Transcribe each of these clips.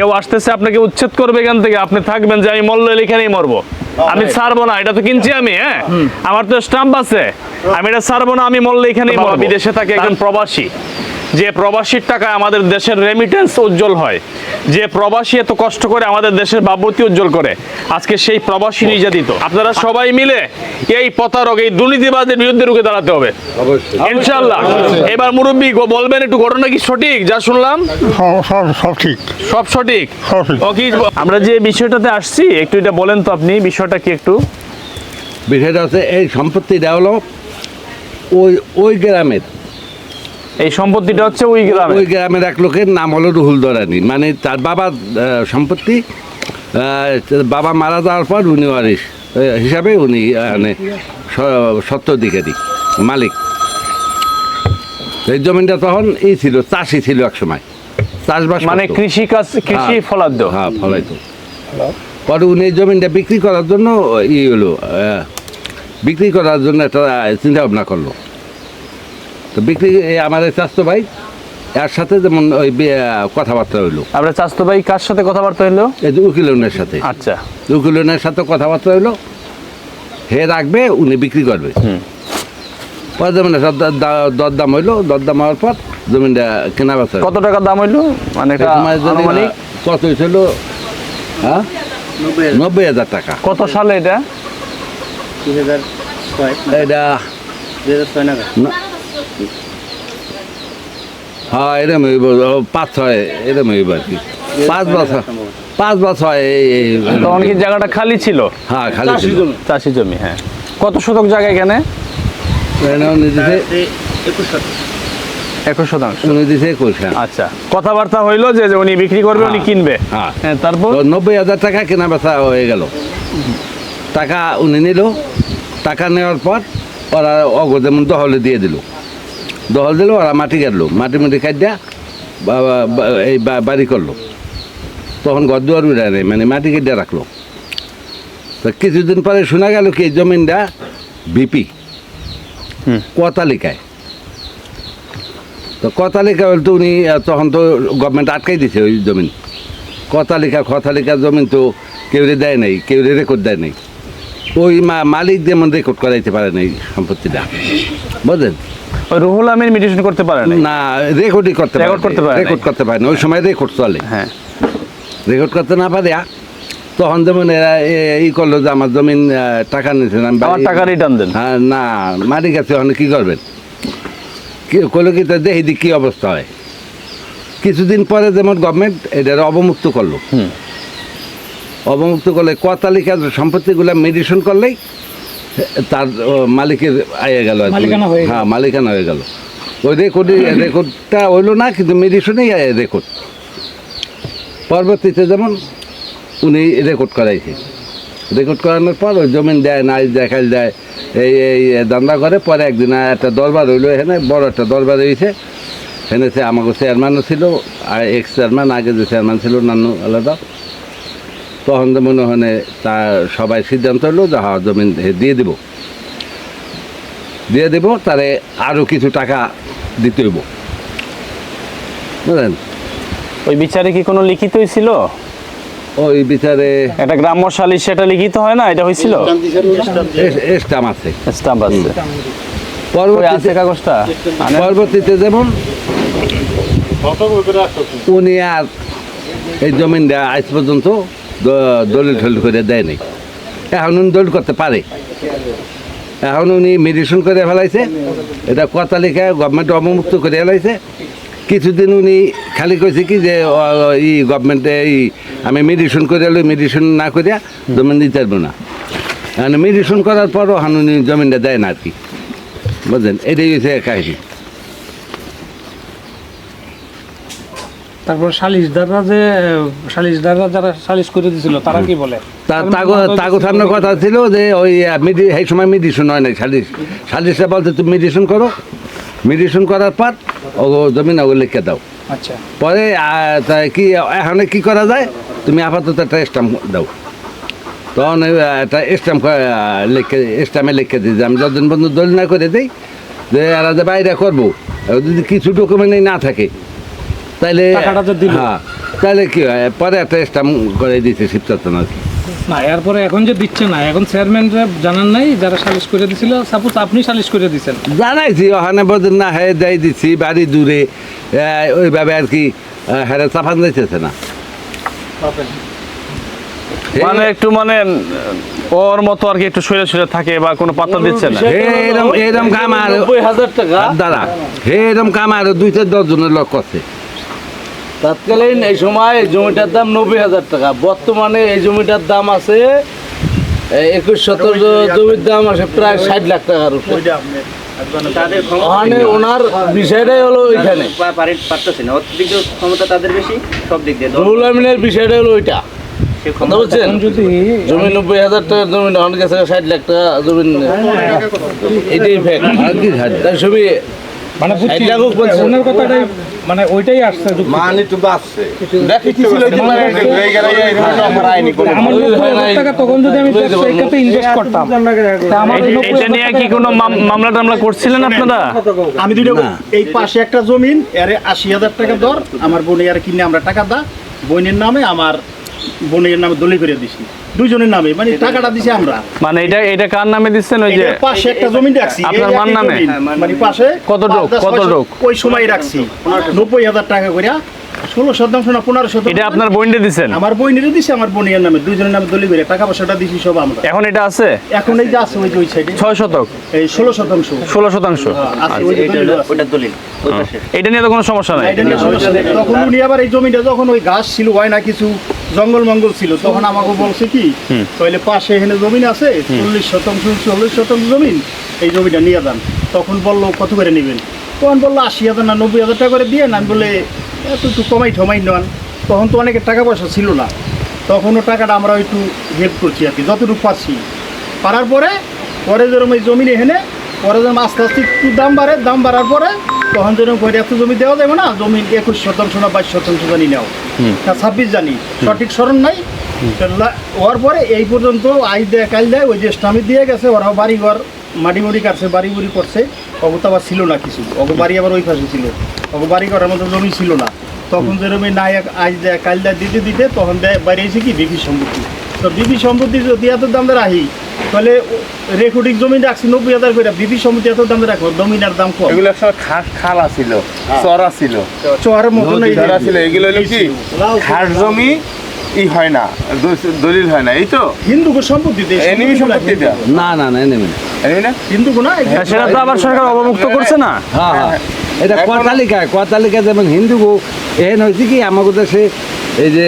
কেউ আসতেছে আপনাকে উচ্ছেদ করবে এখান থেকে। আপনি থাকবেন যে আমি মল্ল এখানেই মরবো। আমি ছাড়বো না এটা তো কিনছি আমি হ্যাঁ? আমার তো স্টাম্প আছে। আমি এটা ছাড়বো না আমি মল্ল এখানেই মরবো। বিদেশে থাকে একজন প্রবাসী। যে প্রবাসীর টাকায় আমাদের দেশের রেমিটেন্স উজ্জ্বল হয় যে প্রবাসী এত কষ্ট করে আমাদের দেশের বাবতি উজ্জ্বল করে আজকে সেই প্রবাসী নির্যাতিত। আপনারা সবাই মিলে এই প্রতারক এই দুর্নীতিবাদের বিরুদ্ধে রুখে দাঁড়াতে হবে। ইনশাল্লাহ এবার মুরব্বী গো- বলবেন একটু ঘটনা কি সঠিক? যা শুনলাম। সব ঠিক। সব সঠিক? আমরা যে বিষয়টাতে আসছি একটু এটা বলেন তো আপনি বিষয়টা কি একটু? বিষয়টা হচ্ছে এই সম্পত্তিটা হলো ওই ওই গ্রামের এই সম্পত্তিটা হচ্ছে ওই গ্রামে ওই গ্রামের এক লোকের নাম হলো রুহুল দরানি। মানে তার বাবার সম্পত্তি বাবা মারা যাওয়ার পর উনি ওয়ারিশ আহ, হিসাবে উনি মানে স- সত্ত্বাধিকারী মালিক। এই জমিটা তখন এই ছিল চাষি ছিল এক সময় চাষবাস মানে। কৃষি কাজ কৃষি হ্যাঁ। ফলাদ্য হ্যাঁ ফলাইতো। পরে উনি এই জমিটা বিক্রি করার জন্য ই হলো বিক্রি করার জন্য একটা চিন্তা ভাবনা করল। তো বিক্রি এই আমার এই ভাই এর সাথে যেমন ওই কথাবার্তা হইল। আমরা চাস্তো ভাই কার সাথে কথাবার্তা হইল? এই যে উকিলনের সাথে। আচ্ছা। উকিলনের সাথে কথাবার্তা হইল হে রাখবে উনি বিক্রি করবে। পরে দ- দরদাম হইল দরদাম হওয়ার পর জমিটা কেনা বেচা কত টাকা দাম হইল? মানে কত হয়েছিল হ্যাঁ? নব্বই হাজার টাকা। কত সালে এটা? দুই হাজার ছয়। এটা হ্যাঁ এরম হইব পাঁচ ছয় এরম হইব আর কি। পাঁচ বছর পাঁচ বছর এই এই তখন কি জায়গাটা খালি ছিল? হ্যাঁ খালি ছিল। চাষি জমি হ্যাঁ। কত শতক জায়গা এখানে? একুশ শতক। একুশ শতাংশ। উনি দিছে একুশ হ্যাঁ। আচ্ছা কথাবার্তা হইল যে যে উনি বিক্রি করবে উনি হ্যাঁ, কিনবে। হ্যাঁ। হ্যাঁ তারপর? নব্বই হাজার টাকা কেনা বেচা হয়ে গেল। টাকা উনি নিল। টাকা নেওয়ার পর ওরা অগ যেমন দহলে দিয়ে দিল। দহল দিল ওরা মাটি কাটলো। মাটি মাটি কাটিয়া এই বাড়ি করল। তখন ঘর দুয়ার উড়ায় নেই মানে মাটি কেটে রাখল। তো কিছুদিন পরে শোনা গেল কি জমিনটা বিপি। কতালিকায়। তো ক তালিকা বলতে উনি তখন তো গভর্নমেন্ট আটকাই দিছে ওই জমিন। কতালিকা খতালিকা জমিন তো কেউ রে দেয় নাই কেউ রে রেকর্ড দেয় নাই। ওই মা- মালিক যেমন রেকর্ড করাইতে পারে নাই সম্পত্তিটা। বুঝলেন? রুহুল আমিন মেডিটেশন করতে পারে না রেকর্ডই করতে Record করতে পারে রেকর্ড করতে পারে না ওই সময় রেকর্ড চলে। হ্যাঁ। রেকর্ড করতে না পারে তখন যেমন এরা এ- ই করল যে আমার জমিন টাকা নিয়েছেন আমি টাকা রিটার্ন দেন। হ্যাঁ না মালিক আছে ওখানে কি করবেন? করল কি তো দেখি দি কি অবস্থা হয়। কিছুদিন পরে যেমন গভর্নমেন্ট এটার অবমুক্ত করল। অবমুক্ত করলে ক তালিকার সম্পত্তিগুলো মেডিসন করলেই তার মালিকের আয়ে গেল হয়ে। হ্যাঁ মালিকানা হয়ে গেল। ওই রেকর্ডে রেকর্ডটা হইল না কিন্তু মেডিসনেই রেকর্ড পরবর্তীতে যেমন উনি রেকর্ড করাইছে। রেকর্ড করানোর পর ওই জমিন দেয় নাই দেখাল দেয় এই এই দান্দা করে পরে একদিন একটা দরবার হইল এখানে বড় একটা দরবার হয়েছে এখানে সে আমাকে চেয়ারম্যানও ছিল আর এক্স চেয়ারম্যান আগে যে চেয়ারম্যান ছিল নানু আলাদা। তখন তো মনে হয় তা সবাই সিদ্ধান্ত হলো যে হ্যাঁ জমিন দিয়ে দিব। দিয়ে দেব তারে আরও কিছু টাকা দিতে হইব। বুঝলেন? ওই বিচারে কি কোনো লিখিতই ছিল ওই বিচারে একটা গ্রাম্য সালিশ সেটা লিখিত হয় না? এটা হয়েছিল স্টাম আছে। স্টাম্প আছে। পরবর্তীতে কাগজটা? আনেন? পরবর্তীতে যেমন উনি আর এই জমিনটা আজ পর্যন্ত দলিল টলিল করে দেয় নাই। এখন উনি দলিল করতে পারে। এখন উনি মেডিসিন করে ফেলাইছে। এটা ক তালিকায় গভর্নমেন্ট অবমুক্ত করে ফেলাইছে। কিছুদিন উনি খালি কইছে কি যে ই গভর্নমেন্টে এই আমি মেডিসিন করে এলো মেডিসিন না করিয়া জমিন দিতে পারব না। এখন মেডিসিন করার পরও উনি জমিনটা দেয় না আর কি। বুঝলেন? এটাই হচ্ছে কাহিনী তারপর সালিশদাররা যে সালিশদাররা যারা সালিশ করে দিছিল তারা কি বলে? তা- তাগো তাগো সামনে কথা ছিল যে ওই মেডি সেই সময় মেডিসিন হয় নাই সালিশ। সালিশটা বলতে তুমি মেডিসিন করো। মেডিসিন করার পর ও জমিন ওগুলো লিখে দাও। আচ্ছা। পরে আহ, তা কি এখন কি করা যায়? তুমি আপাতত একটা স্ট্যাম্প দাও। তখন একটা স্টাম্প লিখে স্টাম্পে লিখে দিই আমি যতদিন বন্ধু দলিল না করে দিই যে এরা যে বাইরে করব যদি কিছু ডকুমেন্টই না থাকে তাহলে টাকাটা যে দিল। হ্যাঁ তাহলে কি হয় পরে একটা স্টাম্প করে দিতে শিবচত্বন আর কি না এরপরে এখন যে দিচ্ছে না এখন চেয়ারম্যানরা জানান নাই যারা সালিশ করে দিছিল সাপোজ আপনি সালিশ করে দিছেন। জানাইছি ওখানে বলছেন না হ্যাঁ দেয় দিচ্ছি বাড়ি দূরে। ওইভাবে আর কি হ্যাঁ চাপান যাইতেছে না। মানে একটু মানে ওর মতো আর কি একটু শুয়ে শুয়ে থাকে বা কোনো পাত্তা দিচ্ছে না। এরম এরম কাম আর নব্বই হাজার টাকা। দাদা এরম কাম আর দুই চার দশ জনের লোক করছে। তৎকালীন এই সময় জমিটার দাম নব্বই হাজার টাকা। বর্তমানে এই জমিটার দাম আছে একুশ শতক জমির দাম আছে প্রায় ষাট লাখ টাকার উপরে। ওখানে ওনার বিষয়টাই হলো ওইখানে। পারতেছে না। ক্ষমতা তাদের বেশি সব দিক দিয়ে রুহুল আমিনের বিষয়টা হলো ওইটা। কথা বলছেন জমি নব্বই হাজার টাকার জমি অনেক কাছে ষাট লাখ টাকা জমি এটাই ফ্যাক্ট আর কি ছাড়? তার মানে ষাট লাখ পঞ্চাশ মানে ওইটাই আসছে হয় নাই। হাজার টাকা তখন যদি আমি ইনভেস্ট করতাম। তা আমার এটা নিয়ে কি কোনো মামলা টামলা করছিলেন আপনারা? আমি দুটো। এই পাশে একটা জমিন এর আশি হাজার টাকা দর আমার বোনে আর কিনে আমরা টাকা দা বোনের নামে আমার বোনের নামে দলি করে দিছি। দুইজনের নামে মানে টাকাটা দিছি আমরা। মানে এটা এটা কার নামে দিচ্ছেন ওই যে? পাশে একটা জমি রাখছি। আপনার মান নামে? মানে পাশে কত লোক কত লোক ওই সময় রাখছি। নব্বই হাজার টাকা করে ষোলো শতাংশ না পনেরো শতাংশ? এটা আপনার দিচ্ছেন আমার দিছি আমার বোনের নামে দুইজনের নামে দলি করে। টাকা পয়সাটা দিছি সব আমরা। এখন এটা আছে? এখন এই যে আছে ওই যে ওই সাইডে ছয় শতক? এই ষোলো শতাংশ। ষোলো শতাংশ? আছে ওই যে এটা দলিল পাশে এটা নিয়ে তো কোনো সমস্যা নাই। এটা নিয়ে সমস্যা নেই। তখন উনি আবার এই জমিটা যখন ওই ঘাস ছিল হয় না কিছু জঙ্গল মঙ্গল ছিল তখন আমাকে বলছে কি তাহলে পাশে এখানে জমিন আছে চল্লিশ শতাংশ চল্লিশ শতাংশ জমিন এই জমিটা নিয়ে যান। তখন বলল কত করে নেবেন? তখন বলল আশি হাজার না নব্বই হাজার টাকা করে দিয়ে আমি বলে এত একটু কমাই ঠমাই নেন তখন তো অনেকের টাকা পয়সা ছিল না। তখনও টাকাটা আমরা একটু হেল্প করছি আর কি যতটুকু পাচ্ছি পারার পরে পরে যেরকম ওই জমি এখানে পরে যেরকম আস্তে আস্তে একটু দাম বাড়ে দাম বাড়ার পরে তখন যেরকম করে এত জমি দেওয়া যাবে না জমি একুশ শতাংশ না বাইশ শতাংশ জানি নেও ছাব্বিশ জানি। সঠিক স্মরণ নাই তো হওয়ার পরে এই পর্যন্ত আই দেয় কাল দেয় ওই যে স্টামি দিয়ে গেছে ওরাও বাড়ি ঘর মাটি মুড়ি কাটছে বাড়ি বুড়ি করছে। অগত আবার ছিল না কিছু। অগ বাড়ি আবার ওই পাশে ছিল। অগ বাড়ি করার মতো জমি ছিল না। তখন যেরকম নায়ক আজ দেয় কাল দেয় দিতে দিতে তখন দেয় বাইরে কি? বিপি সম্পত্তি। তো বিপি সম্পত্তি যদি এত দাম রাখি তাহলে রেকর্ডিং জমি রাখছি নব্বই হাজার করে বিপি সম্পত্তি এত দাম রাখব জমিনার দাম কম। এগুলো একসময় খাস খালা ছিল চড়া ছিল চোয়ারের মতন ছিল এগুলো। হলো কি? খাস জমি ই হয় না দলিল হয় না এই তো? হিন্দু সম্পত্তি এনিমি সম্পত্তি এটা না না না এনিমি না। হিন্দু না হ্যাঁ, সেটা তো আবার সরকার অবমুক্ত করছে না? হ্যাঁ হ্যাঁ এটা কতালিকা কতালিকা যেমন হিন্দু এহেন হয়েছে কি আমাকে দেশে এই যে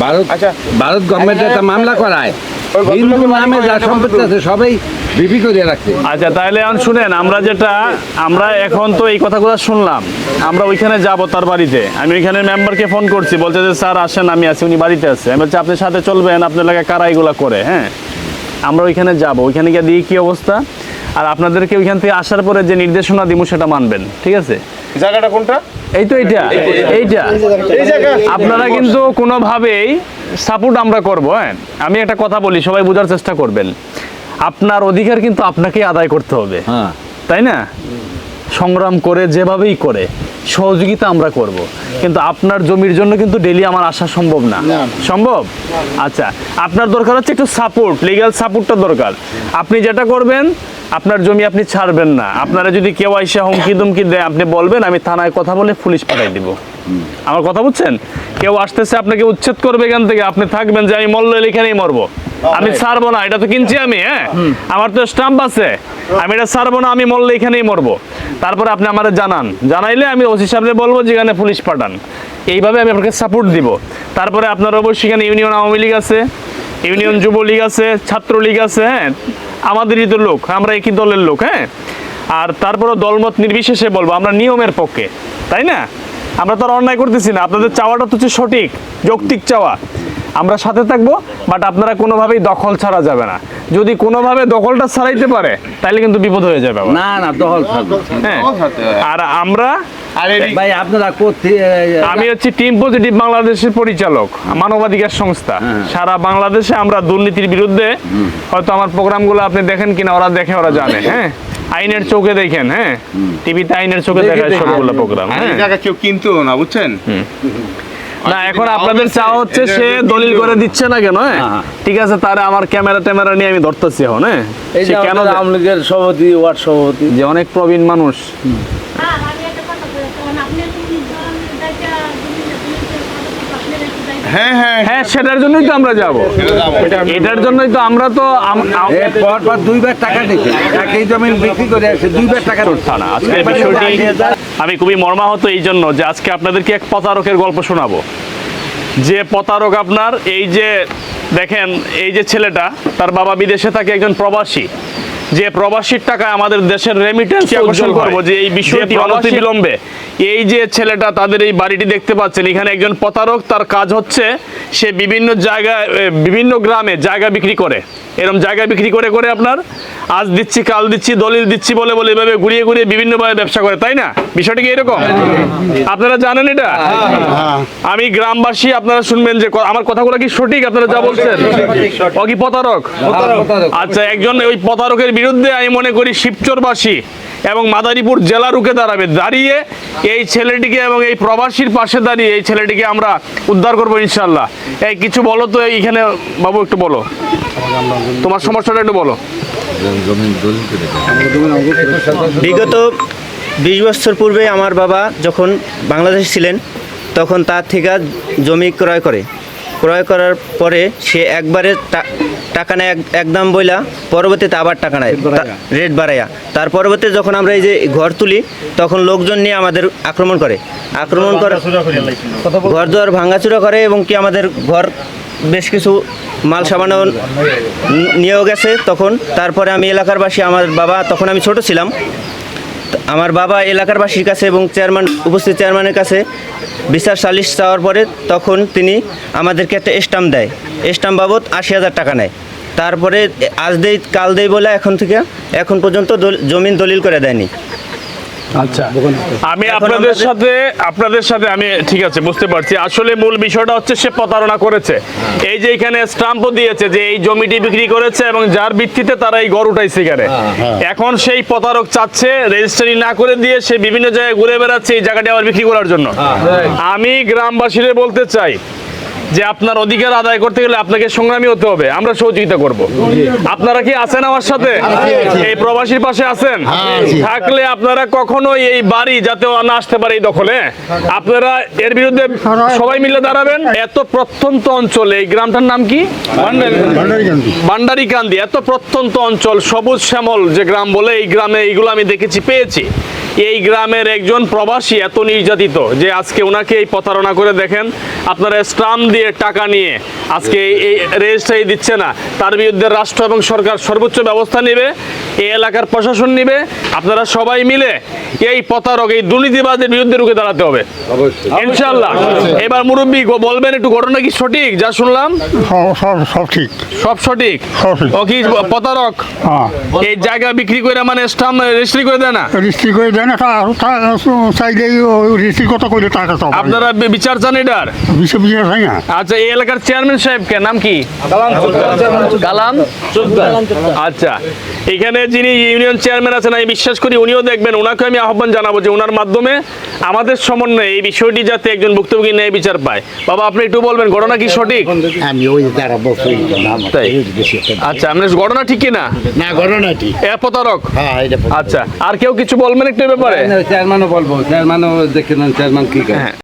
ভারত আচ্ছা। ভারত গভর্নমেন্ট একটা মামলা করায়। হিন্দু নামে যা সম্পত্তি আছে সবাই বিপি করে রাখছে আচ্ছা তাহলে এখন শুনেন আমরা যেটা আমরা এখন তো এই কথাগুলো শুনলাম। আমরা ওইখানে যাব তার বাড়িতে। আমি ওইখানে মেম্বারকে ফোন করছি বলছে যে স্যার আসেন আমি আছি উনি বাড়িতে আছে। আমি বলছি আপনার সাথে চলবেন আপনার লাগে কারা এগুলা করে হ্যাঁ? আমরা ওইখানে যাব ওইখানে গিয়ে দিয়ে কি অবস্থা। আর আপনাদেরকে ওইখান থেকে আসার পরে যে নির্দেশনা দিব সেটা মানবেন ঠিক আছে? জায়গাটা কোনটা? এই তো এইটা এইটা। এই জায়গা। আপনারা কিন্তু কোনোভাবেই সাপোর্ট আমরা করব হ্যাঁ? আমি একটা কথা বলি সবাই বোঝার চেষ্টা করবেন। আপনার অধিকার কিন্তু আপনাকেই আদায় করতে হবে। হ্যাঁ। তাই না? সংগ্রাম করে যেভাবেই করে সহযোগিতা আমরা করব। কিন্তু আপনার জমির জন্য কিন্তু ডেলি আমার আসা সম্ভব না। সম্ভব? আচ্ছা আপনার দরকার হচ্ছে একটু সাপোর্ট লিগ্যাল সাপোর্টটা দরকার। আপনি যেটা করবেন আপনার জমি আপনি ছাড়বেন না। আপনারা যদি কেউ আইসা হুমকি দুমকি দেয়, আপনি বলবেন, আমি থানায় কথা বলে পুলিশ পাঠাই দিব। আমার কথা বুঝছেন? কেউ আসতেছে, আপনাকে উচ্ছেদ করবে এখান থেকে, আপনি থাকবেন যে আমি মল্ল এখানেই মরবো। আমি ছাড়বো না, এটা তো কিনছি আমি হ্যাঁ? আমার তো স্টাম্প আছে। আমি এটা ছাড়বো না, আমি মরলে এখানেই মরবো। তারপরে আপনি আমার জানান। জানাইলে আমি ওসি সাহেবরে বলব যেখানে পুলিশ পাঠান। এইভাবে আমি আপনাকে সাপোর্ট দিব। তারপরে আপনার অবশ্যই এখানে ইউনিয়ন আওয়ামী লীগ আছে, ইউনিয়ন যুবলীগ আছে, ছাত্রলীগ আছে হ্যাঁ? আমাদেরই তো লোক, আমরা একই দলের লোক হ্যাঁ? আর তারপরে দলমত নির্বিশেষে বলব, আমরা নিয়মের পক্ষে, তাই না? আমরা তো আর অন্যায় করতেছি না, আপনাদের চাওয়াটা তো হচ্ছে সঠিক, যৌক্তিক চাওয়া। আমরা সাথে থাকব বাট আপনারা কোনোভাবেই দখল ছাড়া যাবে না। যদি কোনোভাবে দখলটা ছাড়াইতে পারে তাহলে কিন্তু বিপদ হয়ে যাবে না না থাকবে হ্যাঁ। দখল আর আমরা আর ভাই আপনারা আমি হচ্ছি টিম পজিটিভ বাংলাদেশের পরিচালক মানবাধিকার সংস্থা। হ্যাঁ। সারা বাংলাদেশে আমরা দুর্নীতির বিরুদ্ধে হয়তো আমার প্রোগ্রামগুলো আপনি দেখেন কিনা ওরা দেখে ওরা জানে হ্যাঁ? আইনের চোখে দেখেন হ্যাঁ? টিভিতে আইনের চোখে দেখায় সবগুলো প্রোগ্রাম হ্যাঁ? কেউ কিনতো না বুঝছেন? না এখন আপনাদের চাওয়া হচ্ছে সে দলিল করে দিচ্ছে না কেন হ্যাঁ? ঠিক আছে তারে আমার ক্যামেরা ট্যামেরা নিয়ে আমি ধরতেছি এখন হ্যাঁ? কেন আমাদের আওয়ামী লীগের সভাপতি ওয়ার্ড সভাপতি। যে অনেক প্রবীণ মানুষ হ্যাঁ আমি একটা কথা বলি তখন আপনি যদি ধরেন দায়িত্ব আপনি একটু দায়িত্ব হ্যাঁ হ্যাঁ। হ্যাঁ সেটার জন্যই তো আমরা যাব। এটার জন্যই তো আমরা তো দুইবার টাকা একই জমিন বিক্রি করে আসে দুইবার টাকা তা না আজকে বিষয়টি আমি খুবই মর্মাহত এই জন্য যে আজকে আপনাদেরকে এক প্রতারকের গল্প শোনাবো। যে প্রতারক আপনার এই যে দেখেন এই যে ছেলেটা তার বাবা বিদেশে থাকে একজন প্রবাসী। যে প্রবাসীর টাকা আমাদের দেশের রেমিটেন্স আকর্ষণ করব যে এই বিষয়টি অনতি বিলম্বে এই যে ছেলেটা তাদের এই বাড়িটি দেখতে পাচ্ছেন এখানে একজন প্রতারক তার কাজ হচ্ছে সে বিভিন্ন জায়গায় বিভিন্ন গ্রামে জায়গা বিক্রি করে। এরকম জায়গা বিক্রি করে করে আপনার আজ দিচ্ছি কাল দিচ্ছি দলিল দিচ্ছি বলে বলে এভাবে ঘুরিয়ে ঘুরিয়ে বিভিন্নভাবে ব্যবসা করে তাই না? বিষয়টা কি এরকম? আপনারা জানেন এটা? আমি গ্রামবাসী আপনারা শুনবেন যে আমার কথাগুলো কি সঠিক? আপনারা যা বলছেন। ও কি প্রতারক। আচ্ছা একজন ওই প্রতারকের বিরুদ্ধে আমি মনে করি শিবচরবাসী এবং মাদারীপুর জেলা রুখে দাঁড়াবে। দাঁড়িয়ে এই ছেলেটিকে এবং এই প্রবাসীর পাশে দাঁড়িয়ে এই ছেলেটিকে আমরা উদ্ধার করব ইনশাল্লাহ এই কিছু বলো তো এইখানে বাবু একটু বলো। তোমার সমস্যাটা একটু বলো। বিগত বিশ বছর পূর্বে আমার বাবা যখন বাংলাদেশ ছিলেন, তখন তার থেকে জমি ক্রয় করে। ক্রয় করার পরে সে একবারে টাকা নেয় এক- একদম বইলা পরবর্তীতে আবার টাকা নেয় রেট বাড়াইয়া। তার পরবর্তীতে যখন আমরা এই যে ঘর তুলি তখন লোকজন নিয়ে আমাদের আক্রমণ করে। আক্রমণ করে ঘর দুয়ার ভাঙাচুরা করে এবং কি আমাদের ঘর বেশ কিছু মাল সামান্য নিয়েও গেছে। তখন তারপরে আমি এলাকারবাসী আমার বাবা তখন আমি ছোট ছিলাম। আমার বাবা এলাকারবাসীর কাছে এবং চেয়ারম্যান, উপস্থিত চেয়ারম্যানের কাছে বিচার সালিশ চাওয়ার পরে তখন তিনি আমাদেরকে একটা স্টাম্প দেয়। স্টাম্প বাবদ আশি হাজার টাকা নেয়। তারপরে আজ দেই, কাল দেই বলে এখন থেকে এখন পর্যন্ত জমিন দলিল করে দেয়নি। আচ্ছা। আমি আপনাদের সাথে আপনাদের সাথে আমি ঠিক আছে বুঝতে পারছি। আসলে মূল বিষয়টা হচ্ছে সে প্রতারণা করেছে। এই যে এখানে স্টাম্পও দিয়েছে যে এই জমিটি বিক্রি করেছে এবং যার ভিত্তিতে তারা এই গড় উঠাইছে এখানে। এখন সেই প্রতারক চাচ্ছে রেজিস্ট্রি না করে দিয়ে সে বিভিন্ন জায়গায় ঘুরে বেড়াচ্ছে এই জায়গাটি আবার বিক্রি করার জন্য। আমি গ্রামবাসীদের বলতে চাই যে আপনার অধিকার আদায় করতে গেলে আপনাকে সংগ্রামী হতে হবে আমরা সহযোগিতা করব। আপনারা কি আছেন আমার সাথে? এই প্রবাসীর পাশে আছেন? থাকলে আপনারা কখনোই এই বাড়ি যাতে না আসতে পারে এই দখলে। আপনারা এর বিরুদ্ধে সবাই মিলে দাঁড়াবেন। এত প্রত্যন্ত অঞ্চল এই গ্রামটার নাম কি? বান্ডারিকান্দি এত প্রত্যন্ত অঞ্চল সবুজ শ্যামল যে গ্রাম বলে এই গ্রামে এইগুলো আমি দেখেছি পেয়েছি। এই গ্রামের একজন প্রবাসী এত নির্যাতিত যে আজকে ওনাকে এই প্রতারণা করে দেখেন। আপনারা স্টাম্প দিয়ে টাকা নিয়ে আজকে এই- রেজিস্ট্রারি দিচ্ছে না। তার বিরুদ্ধে রাষ্ট্র এবং সরকার সর্বোচ্চ ব্যবস্থা নেবে। এই এলাকার প্রশাসন নেবে আপনারা সবাই মিলে এই প্রতারক এই দুর্নীতিবাদের বিরুদ্ধে রুখে দাঁড়াতে হবে। ইনশাল্লাহ এবার মুরব্বী বলবেন একটু ঘটনা কি সঠিক? যা শুনলাম। সব সব সব ঠিক। সব সঠিক? সব ঠিক। ও কি প্রতারক? হ্যাঁ। এই জায়গা বিক্রি করে মানে স্টাম্প রেজিস্ট্রি করে দেয় না? রিস্ট্রি করে দেয় না চাইলেই রিস্ট্রি কত করে টাকা তো আপনারা বিচার চান এটার? বিজয় হয় না। আচ্ছা এই এলাকার চেয়ারম্যান সাহেব কে নাম কি? কালাম আচ্ছা এখানে যিনি ইউনিয়ন চেয়ারম্যান আছেন আমি বিশ্বাস করি উনিও দেখবেন ওনাকে আমি আহ্বান জানাব যে ওনার মাধ্যমে আমাদের সমন্বয়ে এই বিষয়টি যাতে একজন ভুক্তভোগী ন্যায় বিচার পায়। বাবা আপনি একটু বলবেন ঘটনা কি সঠিক? আমি ওই দ্বারা আচ্ছা আপনার ঘটনা ঠিক কিনা না? এ প্রতারক? হ্যাঁ আচ্ছা আর কেউ কিছু বলবেন একটু ব্যাপারে? চেয়ারম্যানও বলব চেয়ারম্যানও দেখে চেয়ারম্যান কি